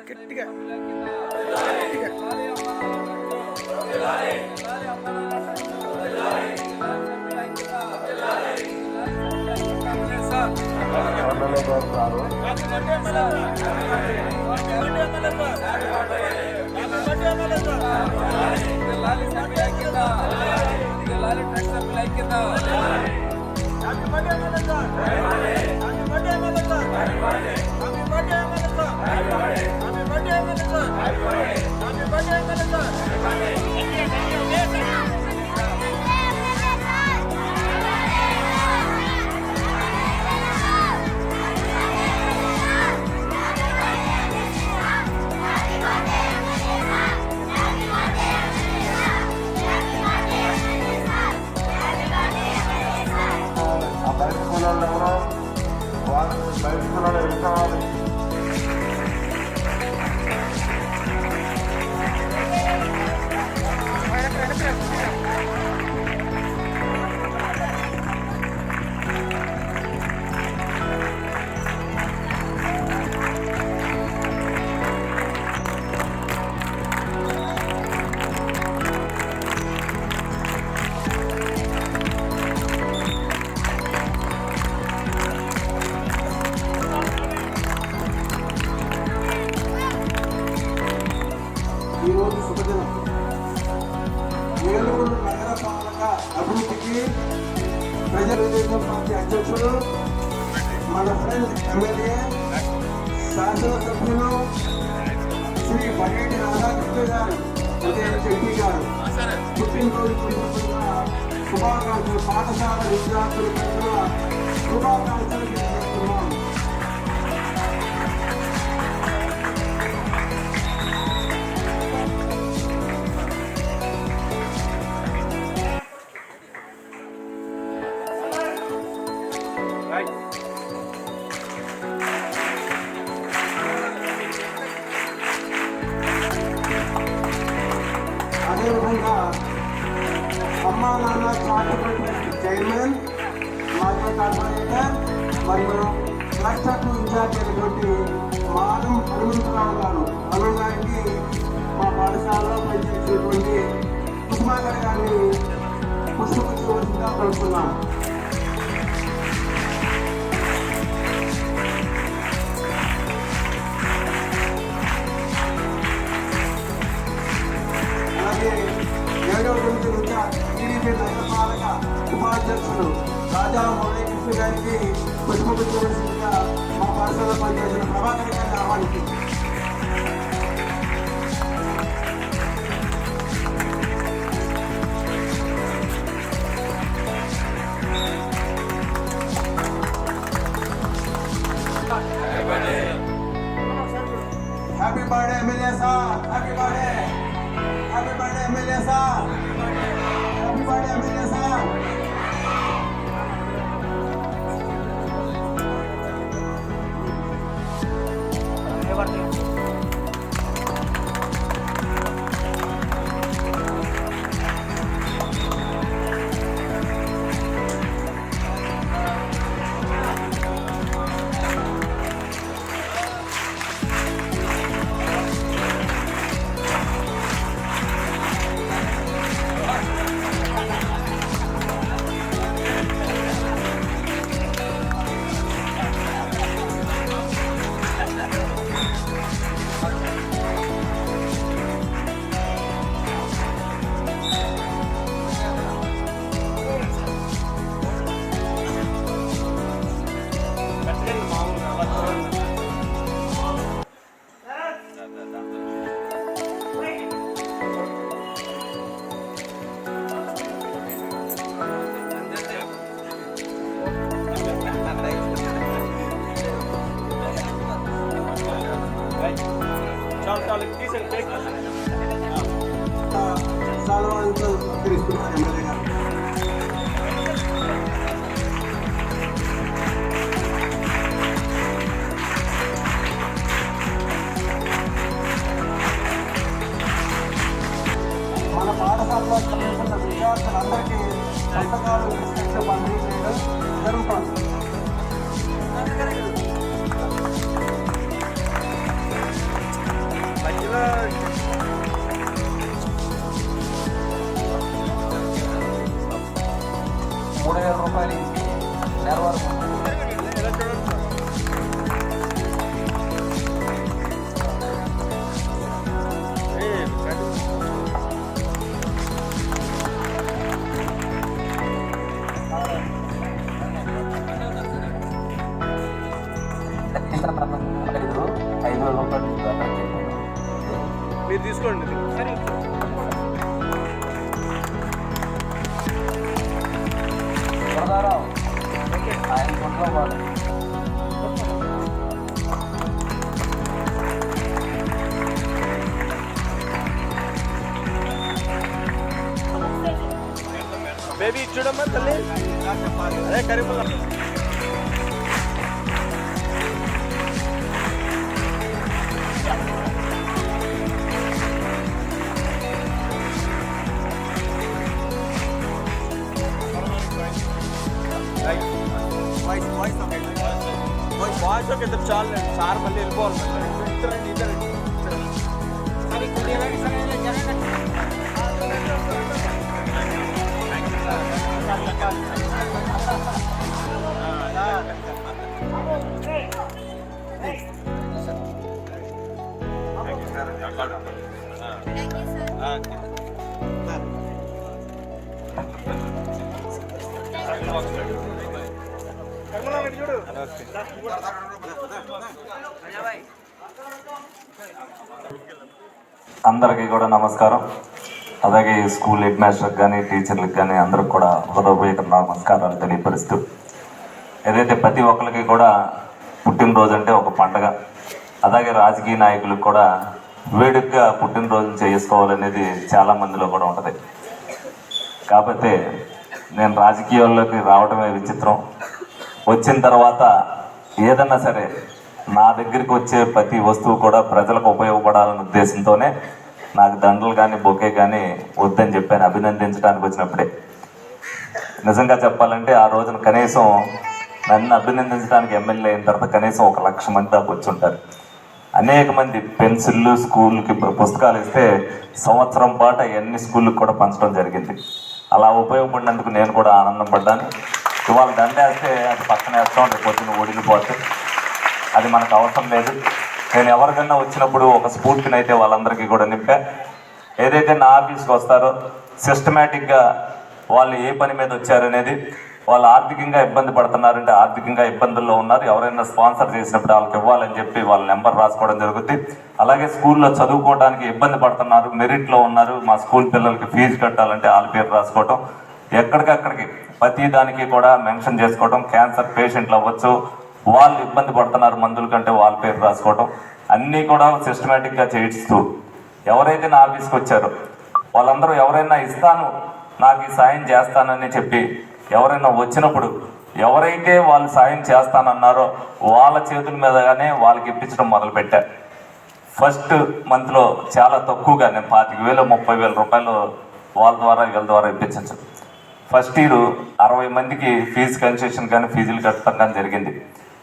గట్టిగా. ఎమ్మెల్యే గారు రారు కింద శాసనసభ్యులు శ్రీ బడేటి రాధాకృష్ణ గారు ఉదయం శెట్టి గారు పుట్టినరోజు సందర్భంగా శుభాకాంక్షలు పాఠశాల విద్యార్థులకు కూడా శుభాకాంక్షలు తెలియజేస్తున్నాం అదేవిధంగా అమ్మా నాన్న చారిటబుల్ చైర్మన్ మాజీ కార్పొరేటర్ మరియు క్లస్టర్ ఇన్ఛార్జ్ అయినటువంటి మానం హనుమంతరావు గారు హనుమ గారికి మా పాఠశాలలో పనిచేసేటువంటి కుసుమాకర్ గారిని పుష్పగుచ్చవలసిందిగా కోరుతున్నాం అలాగే వాయిస్ ఒక ఇద్దరు చాలు సార్ మళ్ళీ వెళ్ళిపోవాలి మళ్ళీ. ఇద్దరండి ఇద్దరండి చూడు అందరికీ కూడా నమస్కారం. అలాగే స్కూల్ హెడ్ మాస్టర్కి కానీ టీచర్లకు కానీ అందరికి కూడా హృదయపూర్వక నమస్కారాలు తెలియపరుస్తూ ఏదైతే ప్రతి ఒక్కరికి కూడా పుట్టినరోజు అంటే ఒక పండగ అలాగే రాజకీయ నాయకులకు కూడా వేడుకగా పుట్టినరోజును చేసుకోవాలనేది చాలా మందిలో కూడా ఉంటుంది. కాకపోతే నేను రాజకీయాల్లోకి రావడమే విచిత్రం. వచ్చిన తర్వాత ఏదన్నా సరే నా దగ్గరికి వచ్చే ప్రతి వస్తువు కూడా ప్రజలకు ఉపయోగపడాలనే ఉద్దేశంతోనే నాకు దండలు కానీ బొకే కానీ వద్దని చెప్పాను అభినందించడానికి వచ్చినప్పుడే. నిజంగా చెప్పాలంటే ఆ రోజున కనీసం నన్ను అభినందించడానికి ఎమ్మెల్యే అయిన తర్వాత కనీసం ఒక లక్ష మంది దాకా వచ్చుంటారు అనేక మంది పెన్సిళ్ళు స్కూల్కి పుస్తకాలు ఇస్తే సంవత్సరం పాటు అవన్నీ స్కూళ్ళకి కూడా పంచడం జరిగింది. అలా ఉపయోగపడినందుకు నేను కూడా ఆనందం పడ్డాను. ఇవాళ దండేస్తే అది పక్కన వేస్తాం రేపు పొద్దున్న ఒడిలిపోతే అది మనకు అవసరం లేదు. నేను ఎవరికైనా వచ్చినప్పుడు ఒక స్ఫూర్తినైతే అయితే వాళ్ళందరికీ కూడా నింపా. ఏదైతే నా ఆఫీస్కి వస్తారో సిస్టమేటిక్గా వాళ్ళు ఏ పని మీద వచ్చారనేది వాళ్ళు ఆర్థికంగా ఇబ్బంది పడుతున్నారంటే ఆర్థికంగా ఇబ్బందుల్లో ఉన్నారు. ఎవరైనా స్పాన్సర్ చేసినప్పుడు వాళ్ళకి ఇవ్వాలని చెప్పి వాళ్ళ నెంబర్ రాసుకోవడం జరుగుతుంది అలాగే స్కూల్లో చదువుకోవడానికి ఇబ్బంది పడుతున్నారు మెరిట్లో ఉన్నారు. మా స్కూల్ పిల్లలకి ఫీజు కట్టాలంటే వాళ్ళ పేరు రాసుకోవటం ఎక్కడికక్కడికి ప్రతి దానికి కూడా మెన్షన్ చేసుకోవడం క్యాన్సర్ పేషెంట్లు అవ్వచ్చు వాళ్ళు ఇబ్బంది పడుతున్నారు మందుల కంటే వాళ్ళ పేరు రాసుకోవటం. అన్నీ కూడా సిస్టమేటిక్గా చేయిస్తూ ఎవరైతే నా ఆఫీస్కి వచ్చారో వాళ్ళందరూ ఎవరైనా ఇస్తాను నాకు ఈ సాయం చేస్తానని చెప్పి ఎవరైనా వచ్చినప్పుడు ఎవరైతే వాళ్ళు సాయం చేస్తానన్నారో వాళ్ళ చేతుల మీదగానే వాళ్ళకి ఇప్పించడం మొదలుపెట్టా. ఫస్ట్ మంత్లో చాలా తక్కువగా నేను పాతిక వేలు ముప్పై వేల రూపాయలు వాళ్ళ ద్వారా వీళ్ళ ద్వారా ఇప్పించచ్చు. ఫస్ట్ ఇయర్ అరవై మందికి ఫీజు కన్సెషన్ కానీ ఫీజులు కట్టడం కానీ జరిగింది.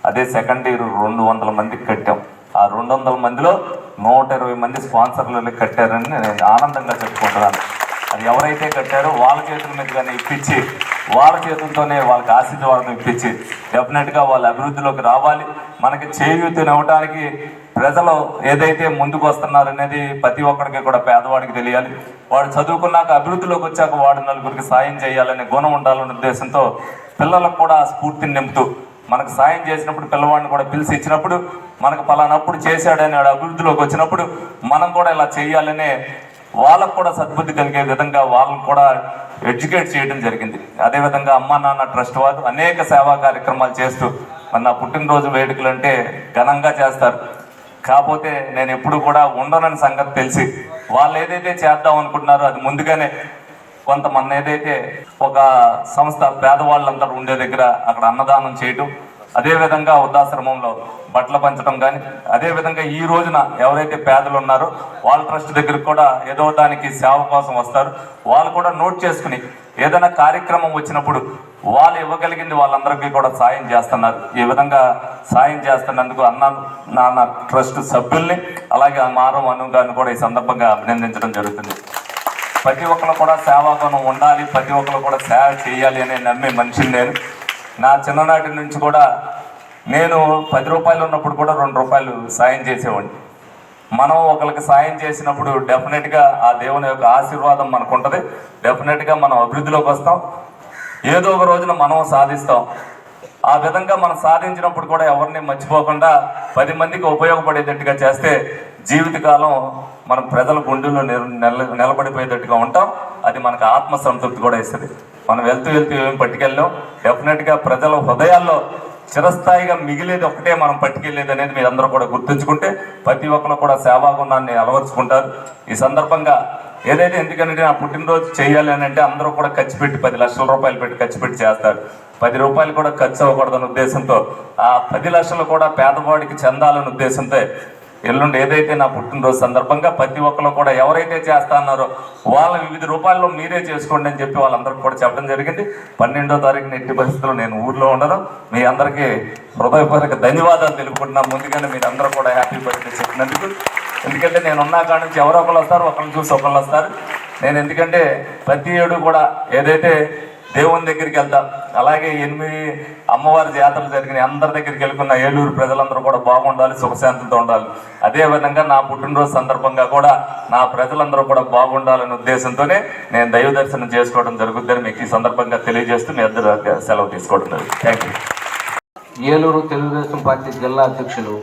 అదే సెకండ్ ఇయర్ రెండు వందల మందికి కట్టాం. ఆ రెండు వందల మందిలో నూట ఇరవై మంది స్పాన్సర్లు కట్టారని నేను ఆనందంగా చెప్పుకుంటున్నాను. అది ఎవరైతే కట్టారో వాళ్ళ చేతుల మీదుగానే ఇప్పించి వాళ్ళ చేతులతోనే వాళ్ళకి ఆశీర్వాదం ఇప్పించి డెఫినెట్గా వాళ్ళ అభివృద్ధిలోకి రావాలి. మనకి చేయూతనివ్వడానికి ప్రజలు ఏదైతే ముందుకు వస్తున్నారనేది ప్రతి ఒక్కరికి కూడా పేదవాడికి తెలియాలి. వాడు చదువుకున్నాక అభివృద్ధిలోకి వచ్చాక వాడు నలుగురికి సాయం చేయాలనే గుణం ఉండాలనే ఉద్దేశంతో పిల్లలకు కూడా స్ఫూర్తిని నింపుతూ మనకు సాయం చేసినప్పుడు పిల్లవాడిని కూడా పిలిచి ఇచ్చినప్పుడు మనకు పలానప్పుడు చేశాడని వాడు అభివృద్ధిలోకి వచ్చినప్పుడు మనం కూడా ఇలా చేయాలనే వాళ్ళకు కూడా సద్బుద్ధి కలిగే విధంగా వాళ్ళని కూడా ఎడ్యుకేట్ చేయడం జరిగింది. అదేవిధంగా అమ్మా నాన్న ట్రస్ట్ వారు అనేక సేవా కార్యక్రమాలు చేస్తూ మన నా పుట్టినరోజు వేడుకలు అంటే ఘనంగా చేస్తారు. కాకపోతే నేను ఎప్పుడు కూడా ఉండనని సంగతి తెలిసి వాళ్ళు ఏదైతే చేద్దాం అనుకుంటున్నారో అది ముందుగానే కొంతమంది ఏదైతే ఒక సంస్థ పేదవాళ్ళందరూ ఉండే దగ్గర అక్కడ అన్నదానం చేయటం అదేవిధంగా వృద్ధాశ్రమంలో బట్టలు పంచడం కానీ అదేవిధంగా ఈ రోజున ఎవరైతే పేదలు ఉన్నారో వాళ్ళ ట్రస్ట్ దగ్గరికి కూడా ఏదో దానికి సేవ కోసం వస్తారు. వాళ్ళు కూడా నోట్ చేసుకుని ఏదైనా కార్యక్రమం వచ్చినప్పుడు వాళ్ళు ఇవ్వగలిగింది వాళ్ళందరికీ కూడా సాయం చేస్తున్నారు. ఈ విధంగా సాయం చేస్తున్నందుకు అన్న నాన్న ట్రస్ట్ సభ్యుల్ని అలాగే మారం అను గారిని కూడా ఈ సందర్భంగా అభినందించడం జరుగుతుంది. ప్రతి ఒక్కరు కూడా సేవాగుణం ఉండాలి ప్రతి ఒక్కరు కూడా సేవ చేయాలి అనే నమ్మే మనిషిని నేను. నా చిన్ననాటి నుంచి కూడా నేను పది రూపాయలు ఉన్నప్పుడు కూడా రెండు రూపాయలు సాయం చేసేవాడిని. మనం ఒకరికి సాయం చేసినప్పుడు డెఫినెట్గా ఆ దేవుని యొక్క ఆశీర్వాదం మనకు ఉంటుంది. డెఫినెట్గా మనం అభివృద్ధిలోకి వస్తాం. ఏదో ఒక రోజున మనం సాధిస్తాం. ఆ విధంగా మనం సాధించినప్పుడు కూడా ఎవరిని మర్చిపోకుండా పది మందికి ఉపయోగపడేటట్టుగా చేస్తే జీవితకాలం మనం ప్రజల గుండెల్లో నిల- నిలబడిపోయేటట్టుగా ఉంటాం. అది మనకు ఆత్మ సంతృప్తి కూడా ఇస్తుంది. మనం వెళ్తూ వెళ్తూ ఏం పట్టుకెళ్ళాం? డెఫినెట్గా ప్రజల హృదయాల్లో చిరస్థాయిగా మిగిలేది ఒకటే మనం పట్టుకెళ్ళేది అనేది మీరు అందరూ కూడా గుర్తుంచుకుంటే ప్రతి ఒక్కరు కూడా సేవాగుణాన్ని అలవరుచుకుంటారు. ఈ సందర్భంగా ఏదైతే ఎందుకంటే నా పుట్టినరోజు చేయాలి అని అంటే అందరూ కూడా ఖర్చు పెట్టి పది లక్షల రూపాయలు పెట్టి ఖర్చు పెట్టి చేస్తారు. పది రూపాయలు కూడా ఖర్చు అవ్వకూడదన్న ఉద్దేశంతో ఆ పది లక్షలు కూడా పేదవాడికి చెందాలనే ఉద్దేశంతో ఎల్లుండి ఏదైతే నా పుట్టినరోజు సందర్భంగా ప్రతి ఒక్కరు కూడా ఎవరైతే చేస్తా అన్నారో వాళ్ళ వివిధ రూపాల్లో మీరే చేసుకోండి అని చెప్పి వాళ్ళందరికీ కూడా చెప్పడం జరిగింది. పన్నెండో తారీఖున ఎట్టి పరిస్థితుల్లో నేను ఊర్లో ఉండను. మీ అందరికీ హృదయపూర్వక ధన్యవాదాలు తెలుపుకుంటున్నా ముందుగానే మీరు అందరూ కూడా హ్యాపీ బర్త్డే చెప్పినందుకు. ఎందుకంటే నేను ఉన్నా కాడ నుంచి ఎవరో ఒకరు వస్తారు ఒకరిని చూసి ఒకళ్ళు వస్తారు. నేను ఎందుకంటే ప్రతి ఏడు కూడా ఏదైతే దేవుని దగ్గరికి వెళ్తాం అలాగే ఎనిమిది అమ్మవారి జాతరలు జరిగిన అందరి దగ్గరికి వెళ్ళుకున్న ఏలూరు ప్రజలందరూ కూడా బాగుండాలి సుఖశాంతితో ఉండాలి. అదేవిధంగా నా పుట్టినరోజు సందర్భంగా కూడా నా ప్రజలందరూ కూడా బాగుండాలనే ఉద్దేశంతోనే నేను దైవ దర్శనం చేసుకోవడం జరుగుతుందని మీకు ఈ సందర్భంగా తెలియజేస్తూ మీ అందరూ సెలవు తీసుకోవడం జరుగుతుంది thank you Eluru Telugudesam party జిల్లా అధ్యక్షులు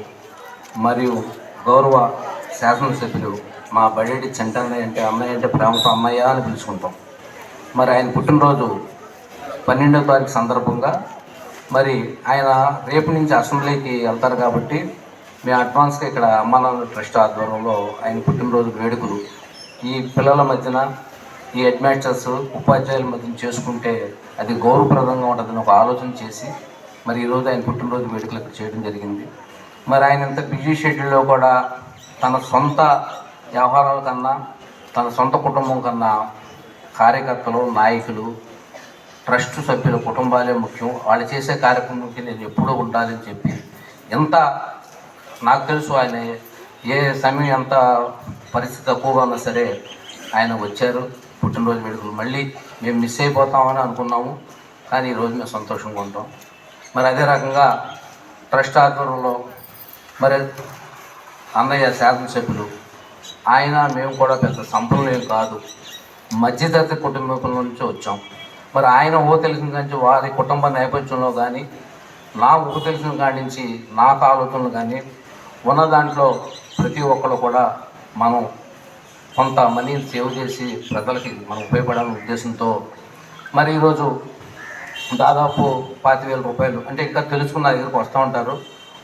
మరియు గౌరవ శాసనసభ్యులు మా బడేటి చెంటన్నయ్య అంటే అమ్మాయి అంటే ప్రేమతో అమ్మయ్య అని పిలుచుకుంటాం. మరి ఆయన పుట్టినరోజు పన్నెండో తారీఖు సందర్భంగా మరి ఆయన రేపు నుంచి అసెంబ్లీకి వెళ్తారు కాబట్టి మేము అడ్వాన్స్గా ఇక్కడ అమ్మానాన్న ట్రస్ట్ ఆధ్వర్యంలో ఆయన పుట్టినరోజు వేడుకలు ఈ పిల్లల మధ్యన ఈ హెడ్మాస్టర్స్ ఉపాధ్యాయుల మధ్యన చేసుకుంటే అది గౌరవప్రదంగా ఉంటుందని ఒక ఆలోచన చేసి మరి ఈరోజు ఆయన పుట్టినరోజు వేడుకలు ఇక్కడ చేయడం జరిగింది. మరి ఆయన ఇంత బిజీ షెడ్యూల్లో కూడా తన సొంత వ్యవహారాల కన్నా తన సొంత కుటుంబం కన్నా కార్యకర్తలు నాయకులు ట్రస్ట్ సభ్యుల కుటుంబాలే ముఖ్యం. వాళ్ళు చేసే కార్యక్రమంకి నేను ఎప్పుడూ ఉండాలని చెప్పి ఎంత నాకు తెలుసు ఆయన ఏ సమయం ఎంత పరిస్థితి తక్కువగా ఉన్నా సరే ఆయన వచ్చారు. పుట్టినరోజు వేడుకలు మళ్ళీ మేము మిస్ అయిపోతామని అనుకున్నాము. కానీ ఈరోజు మేము సంతోషంగా ఉంటాం. మరి అదే రకంగా ట్రస్ట్ ఆధ్వర్యంలో మరి అన్నయ్య శాసనసభ్యులు ఆయన మేము కూడా పెద్ద సంపన్నులేం కాదు. మధ్యతరగతి కుటుంబం నుంచి వచ్చాం. మరి ఆయన ఊహ తెలిసిన కానీ వారి కుటుంబ నేపథ్యంలో కానీ నా ఊహ తెలిసిన కాడి నుంచి నాకు ఆలోచనలు కానీ ఉన్న దాంట్లో ప్రతి ఒక్కరు కూడా మనం కొంత మనీని సేవ్ చేసి ప్రజలకి మనం ఉపయోగపడాలనే ఉద్దేశంతో మరి ఈరోజు దాదాపు పాతి వేల రూపాయలు అంటే ఇంకా తెలుసుకున్న దగ్గరకు వస్తూ ఉంటారు.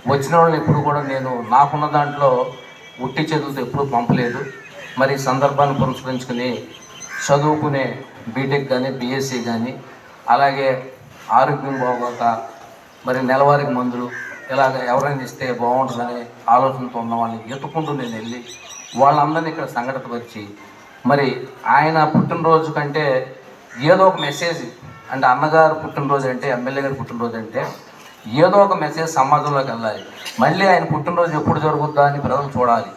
వచ్చిన వాళ్ళని ఎప్పుడు కూడా నేను నాకున్న దాంట్లో ఉట్టి చేతులతో ఎప్పుడూ పంపలేదు. మరి సందర్భాన్ని పురస్కరించుకుని చదువుకునే బీటెక్ కానీ బీఎస్సీ కానీ అలాగే ఆరోగ్యం బాగోక మరి నెలవారీ మందులు ఇలాగ ఎవరైనా ఇస్తే బాగుంటుందని ఆలోచనతో ఉన్న వాళ్ళని ఎత్తుకుంటూ నేను వెళ్ళి వాళ్ళందరినీ ఇక్కడ సంఘటనపరిచి మరి ఆయన పుట్టినరోజు కంటే ఏదో ఒక మెసేజ్ అంటే అన్నగారు పుట్టినరోజు అంటే ఎమ్మెల్యే గారి పుట్టినరోజు అంటే ఏదో ఒక మెసేజ్ సమాజంలోకి వెళ్ళాలి. మళ్ళీ ఆయన పుట్టినరోజు ఎప్పుడు జరుగుద్దా అని ప్రజలు చూడాలి.